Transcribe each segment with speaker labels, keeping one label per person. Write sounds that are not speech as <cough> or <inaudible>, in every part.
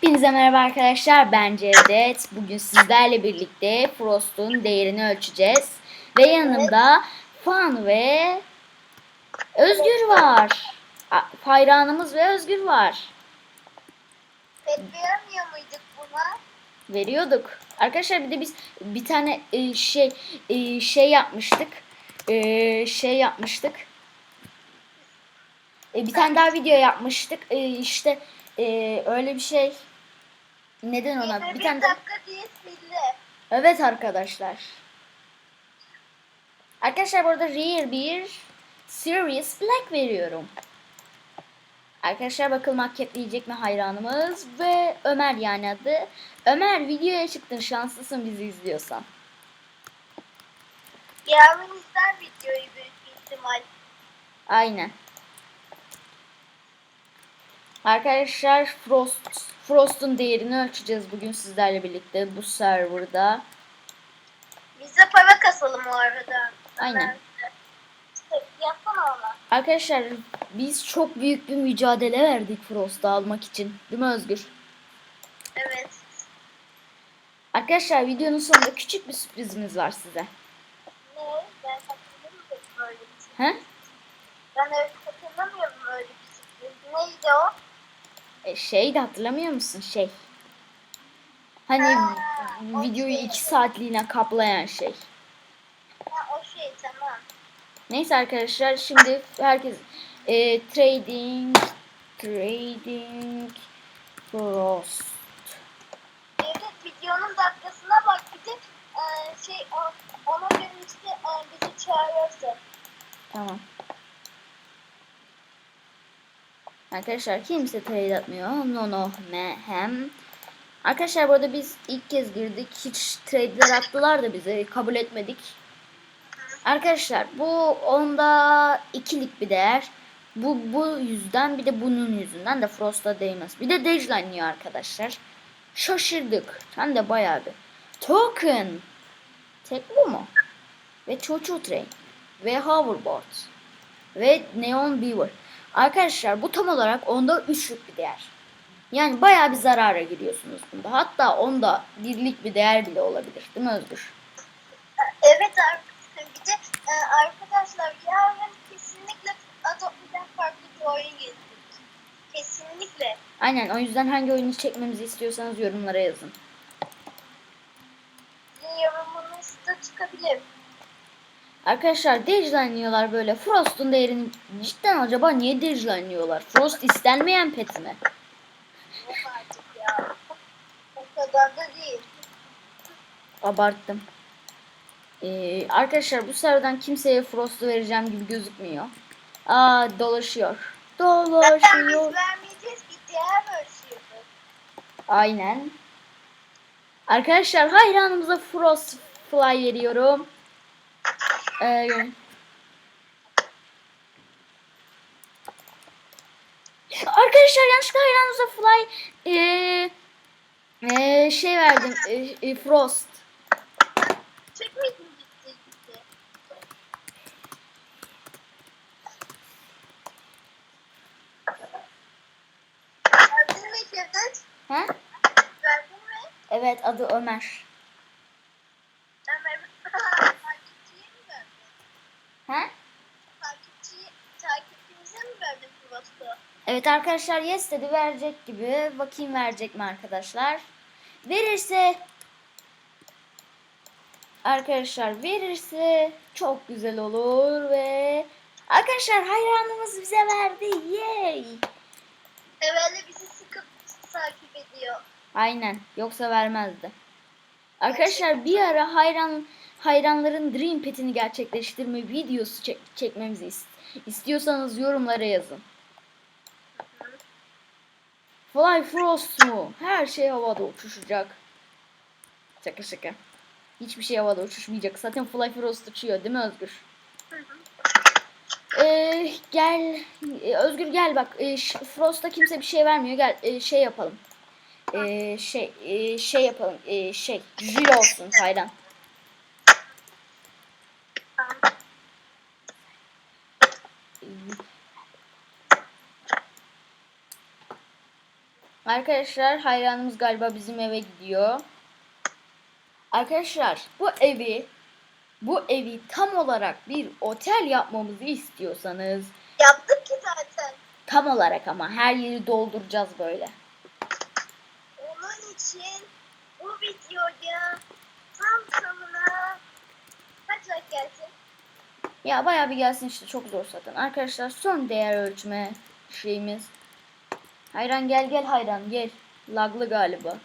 Speaker 1: Hepinize merhaba arkadaşlar. Ben Cevdet. Bugün sizlerle birlikte Frost'un değerini ölçeceğiz. Ve yanımda Fan ve Özgür var. Hayranımız ve Özgür var.
Speaker 2: Pet vermiyor muyduk buna?
Speaker 1: Veriyorduk. Arkadaşlar bir de biz bir tane e, şey e, şey yapmıştık. E, şey yapmıştık. Bir tane daha video yapmıştık. İşte e, öyle bir şey. Neden ona?
Speaker 2: 21
Speaker 1: Bir tane
Speaker 2: dakika diye sildi.
Speaker 1: Evet arkadaşlar. Arkadaşlar burada rare bir Serious Black veriyorum. Arkadaşlar bakalım hak etleyecek mi hayranımız ve Ömer yani adı. Ömer videoya çıktın şanslısın bizi izliyorsan.
Speaker 2: Yarın izler videoyu büyük ihtimal.
Speaker 1: Aynen. Arkadaşlar Frost Frost'un değerini ölçeceğiz bugün sizlerle birlikte bu serverda.
Speaker 2: Biz de para kasalım o arada.
Speaker 1: Aynen.
Speaker 2: İşte yapsana ona.
Speaker 1: Arkadaşlar biz çok büyük bir mücadele verdik Frost'u almak için. Değil mi Özgür?
Speaker 2: Evet.
Speaker 1: Arkadaşlar videonun sonunda küçük bir sürprizimiz var size.
Speaker 2: Ne? Ben hatırlamıyorum böyle bir şey.
Speaker 1: He?
Speaker 2: Ben öyle hatırlamıyorum öyle bir şey. Neydi o?
Speaker 1: E, şey de hatırlamıyor musun şey? Hani
Speaker 2: Ha,
Speaker 1: videoyu
Speaker 2: şey.
Speaker 1: iki saatliğine kaplayan şey.
Speaker 2: Ha, o şey tamam.
Speaker 1: Neyse arkadaşlar şimdi herkes e, trading trading Frost.
Speaker 2: Evet videonun dakikasına bak bir de e, şey o, ona göre işte e, bizi çağırırsın.
Speaker 1: Tamam. Arkadaşlar kimse trade atmıyor. No no me hem. Arkadaşlar bu arada biz ilk kez girdik. Hiç trade'ler attılar da bize kabul etmedik. Arkadaşlar bu onda ikilik bir değer. Bu bu yüzden bir de bunun yüzünden de Frost'a değmez. Bir de Dejlanıyor arkadaşlar. Şaşırdık. Hem de bayağı bir. Token. Tek bu mu? Ve Chocho Train. Ve Hoverboard. Ve Neon Beaver. Arkadaşlar bu tam olarak onda üçlük bir değer. Yani bayağı bir zarara giriyorsunuz bunda. Hatta onda birlik bir değer bile olabilir. Değil mi Özgür?
Speaker 2: Evet arkadaşlar bir de e, arkadaşlar yarın kesinlikle Adobe'den farklı bir oyun gelecek. Kesinlikle.
Speaker 1: Aynen o yüzden hangi oyunu çekmemizi istiyorsanız yorumlara yazın.
Speaker 2: Yorumunuz da çıkabilir.
Speaker 1: Arkadaşlar dejlanlıyorlar böyle. Frost'un değerini cidden acaba niye dejlanlıyorlar? Frost istenmeyen pet mi?
Speaker 2: Yok artık ya. O kadar da değil.
Speaker 1: Abarttım. Ee, arkadaşlar bu serverden kimseye Frost'u vereceğim gibi gözükmüyor. Aa dolaşıyor.
Speaker 2: Zaten biz
Speaker 1: Dolaşıyor.
Speaker 2: vermeyeceğiz ki diğer versiyonu.
Speaker 1: Aynen. Arkadaşlar hayranımıza Frost Fly veriyorum. Ee, arkadaşlar yanlışlıkla hayranımıza Fly ee, ee, şey verdim. ee, ee, Frost.
Speaker 2: Mi?
Speaker 1: Evet adı. Ömer Evet arkadaşlar yes dedi verecek gibi. Bakayım verecek mi arkadaşlar. Verirse arkadaşlar verirse çok güzel olur ve arkadaşlar hayranımız bize verdi. Yay!
Speaker 2: Evvela bizi sıkıp takip ediyor.
Speaker 1: Aynen. Yoksa vermezdi. Arkadaşlar bir ara hayran hayranların Dream Pet'ini gerçekleştirme videosu çek- çekmemizi ist- istiyorsanız yorumlara yazın. Fly Frost mu? Her şey havada uçuşacak. Şaka şaka. Hiçbir şey havada uçuşmayacak. Zaten Fly Frost uçuyor değil mi Özgür? Ee, gel Ee, Özgür gel bak ee, Frost'a kimse bir şey vermiyor gel ee, şey yapalım Ee, şey ee, şey yapalım ee, şey jül olsun hayran
Speaker 2: Tamam.
Speaker 1: Arkadaşlar hayranımız galiba bizim eve gidiyor. Arkadaşlar bu evi bu evi tam olarak bir otel yapmamızı istiyorsanız
Speaker 2: Yaptık ki zaten.
Speaker 1: tam olarak ama her yeri dolduracağız böyle.
Speaker 2: Onun için bu videoya tam tamına kaç like gelsin?
Speaker 1: Ya bayağı bir gelsin işte çok zor zaten. Arkadaşlar son değer ölçme şeyimiz. Hayran gel gel hayran gel. Laglı galiba.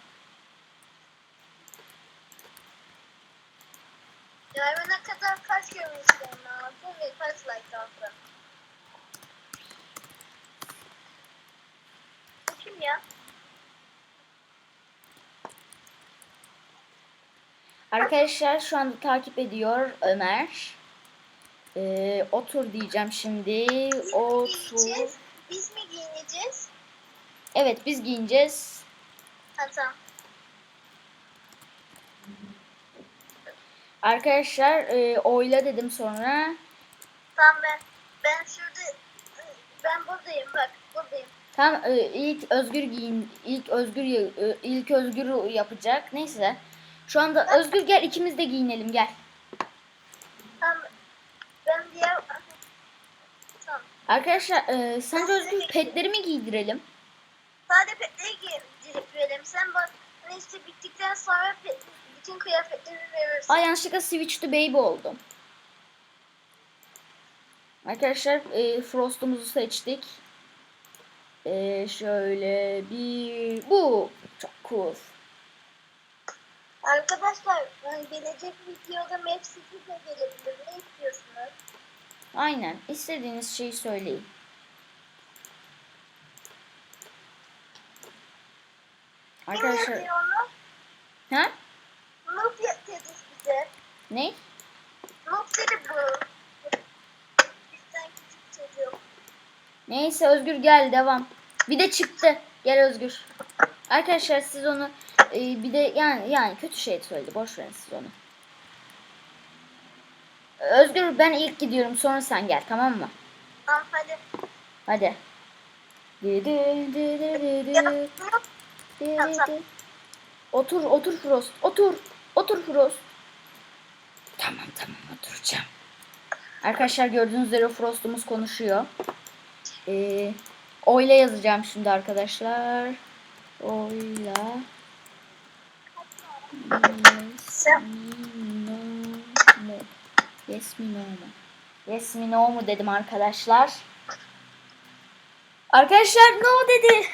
Speaker 2: Yarına kadar kaç görmüşlerim lazım ve kaç like aldı? Bu kim ya?
Speaker 1: Arkadaşlar şu anda takip ediyor Ömer. Ee, otur diyeceğim şimdi.
Speaker 2: Biz mi
Speaker 1: Otur.
Speaker 2: giyineceğiz? Biz mi giyineceğiz?
Speaker 1: Evet biz giyineceğiz.
Speaker 2: Ha tamam.
Speaker 1: Arkadaşlar e, oyla dedim sonra.
Speaker 2: Tamam ben. Ben şurada ben buradayım bak buradayım.
Speaker 1: Tam e, ilk Özgür giyin ilk Özgür e, ilk Özgür yapacak. Neyse. Şu anda Özgür gel ikimiz de giyinelim gel.
Speaker 2: Tamam. Ben diğer Tamam.
Speaker 1: Arkadaşlar e, sence Özgür petleri mi giydirelim?
Speaker 2: Sade petleri giydirip verelim. Sen bak hani işte bittikten sonra pet, bütün kıyafetleri verirsin.
Speaker 1: Ay yanlışlıkla Switch to Baby oldum. Arkadaşlar e, Frost'umuzu seçtik. E, şöyle bir bu çok cool.
Speaker 2: Arkadaşlar yani gelecek videoda Map City de gelebilir. Ne istiyorsunuz?
Speaker 1: Aynen. istediğiniz şeyi söyleyin. Arkadaşlar
Speaker 2: onu?
Speaker 1: ha?
Speaker 2: Noob dedi bize.
Speaker 1: Ne?
Speaker 2: Noob dedi bu. Bizden küçük çocuk.
Speaker 1: Neyse Özgür gel devam. Bir de çıktı. Gel Özgür. Arkadaşlar siz onu e, bir de yani yani kötü şey söyledi. Boş verin siz onu. Özgür ben ilk gidiyorum sonra sen gel tamam mı?
Speaker 2: Tamam hadi.
Speaker 1: Hadi. Dü dü dü dü dü dü.
Speaker 2: Tamam.
Speaker 1: Otur otur Frost. Otur. Otur Frost. Tamam tamam oturacağım. Arkadaşlar gördüğünüz üzere Frost'umuz konuşuyor. Ee, oyla yazacağım şimdi arkadaşlar. Oyla. Yes mi no mu? Yes mi no mu? Yes mi no mu dedim arkadaşlar. Arkadaşlar no dedi.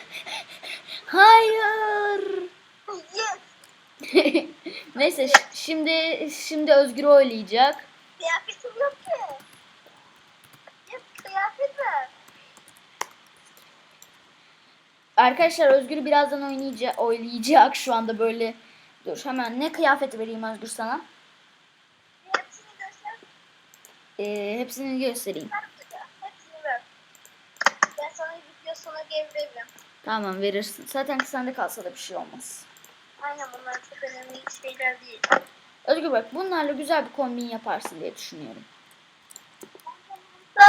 Speaker 1: Hayır. <laughs> Neyse şimdi şimdi Özgür oynayacak.
Speaker 2: Kıyafetim yok ki. Yes kıyafet.
Speaker 1: Arkadaşlar Özgür birazdan oynayacak, oynayacak şu anda böyle. Dur hemen ne kıyafet vereyim Özgür sana?
Speaker 2: Hepsini göster.
Speaker 1: Ee, hepsini göstereyim.
Speaker 2: Hepsini ver. Ben sana video sona geri veririm.
Speaker 1: Tamam verirsin. Zaten sende kalsa da bir şey olmaz.
Speaker 2: Aynen bunlar çok önemli şeyler değil.
Speaker 1: Özgür bak bunlarla güzel bir kombin yaparsın diye düşünüyorum.
Speaker 2: Da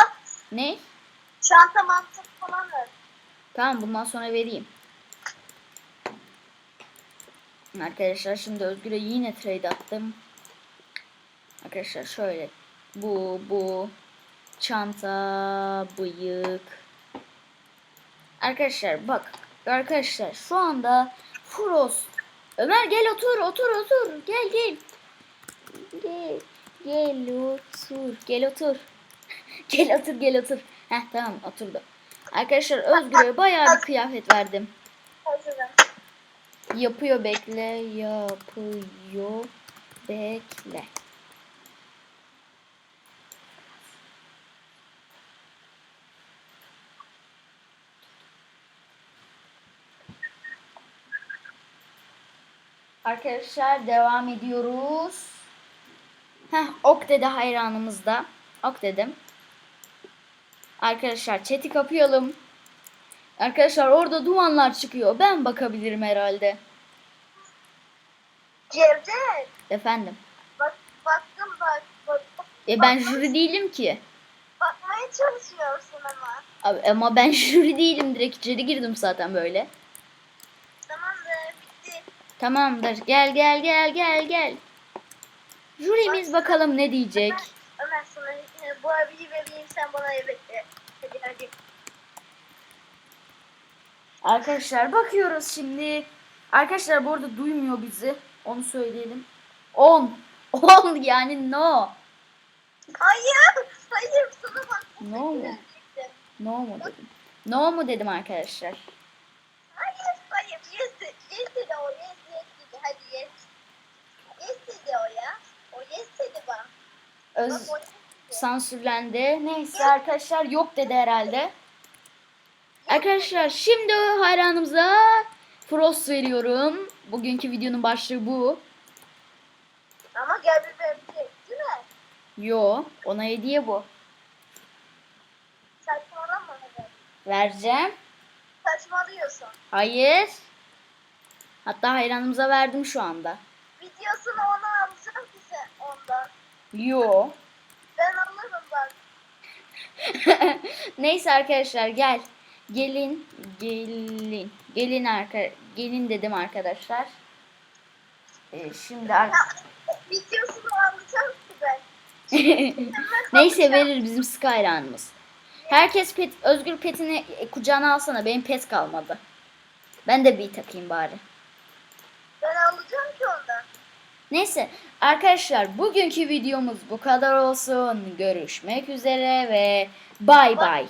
Speaker 1: Ne?
Speaker 2: çanta mantık falan ver.
Speaker 1: Tamam bundan sonra vereyim. Arkadaşlar şimdi Özgür'e yine trade attım. Arkadaşlar şöyle. Bu, bu. Çanta, bıyık. Arkadaşlar bak. Arkadaşlar şu anda Frost. Ömer gel otur otur otur. Gel gel. Gel. Gel otur. Gel otur. <laughs> gel otur gel otur. Heh tamam oturdu. Arkadaşlar Özgür'e bayağı bir kıyafet verdim.
Speaker 2: Hazırım.
Speaker 1: Yapıyor bekle. Yapıyor bekle. Arkadaşlar devam ediyoruz. Heh, ok dedi hayranımızda. Ok dedim. Arkadaşlar chat'i kapayalım. Arkadaşlar orada dumanlar çıkıyor. Ben bakabilirim herhalde.
Speaker 2: Cevdet.
Speaker 1: Efendim.
Speaker 2: Bak, baktım bak. bak
Speaker 1: E ben jüri değilim ki.
Speaker 2: bakmaya çalışıyorsun ama.
Speaker 1: Abi, ama ben <laughs> jüri değilim. Direkt içeri girdim zaten böyle. Tamamdır. Gel gel gel gel gel. Jürimiz bakalım ne diyecek.
Speaker 2: Ömer, Ömer sana e, bu abiyi vereyim sen bana evet de. Hadi hadi.
Speaker 1: Arkadaşlar bakıyoruz şimdi. Arkadaşlar bu arada duymuyor bizi. Onu söyleyelim. 10. 10 yani no.
Speaker 2: Hayır. Hayır sana bak.
Speaker 1: No mu? No mu dedim. No mu dedim arkadaşlar.
Speaker 2: Hayır hayır. Yes, de- yes dedi o. Yes yes dedi. Hadi yes. Yes dedi o ya. O yes dedi bak.
Speaker 1: Öz sansürlendi. Neyse arkadaşlar yok dedi herhalde. Arkadaşlar şimdi hayranımıza Frost veriyorum. Bugünkü videonun başlığı bu.
Speaker 2: Ama gel bir verecek değil mi?
Speaker 1: Yo ona hediye bu.
Speaker 2: Saçmalama.
Speaker 1: Vereceğim.
Speaker 2: Saçmalıyorsun.
Speaker 1: Hayır. Hatta hayranımıza verdim şu anda.
Speaker 2: Videosunu ona alacağım sen ondan.
Speaker 1: Yo.
Speaker 2: Ben alırım bak. <laughs>
Speaker 1: Neyse arkadaşlar gel. Gelin, gelin. Gelin arka gelin dedim arkadaşlar. Ee, şimdi ar-
Speaker 2: Videosunu alacağım ben. <laughs>
Speaker 1: Neyse verir bizim Sky hayranımız. Herkes pet, Özgür petini kucağına alsana. Benim pet kalmadı. Ben de bir takayım bari.
Speaker 2: Ben alacağım ki ondan.
Speaker 1: Neyse arkadaşlar bugünkü videomuz bu kadar olsun. Görüşmek üzere ve bay bay.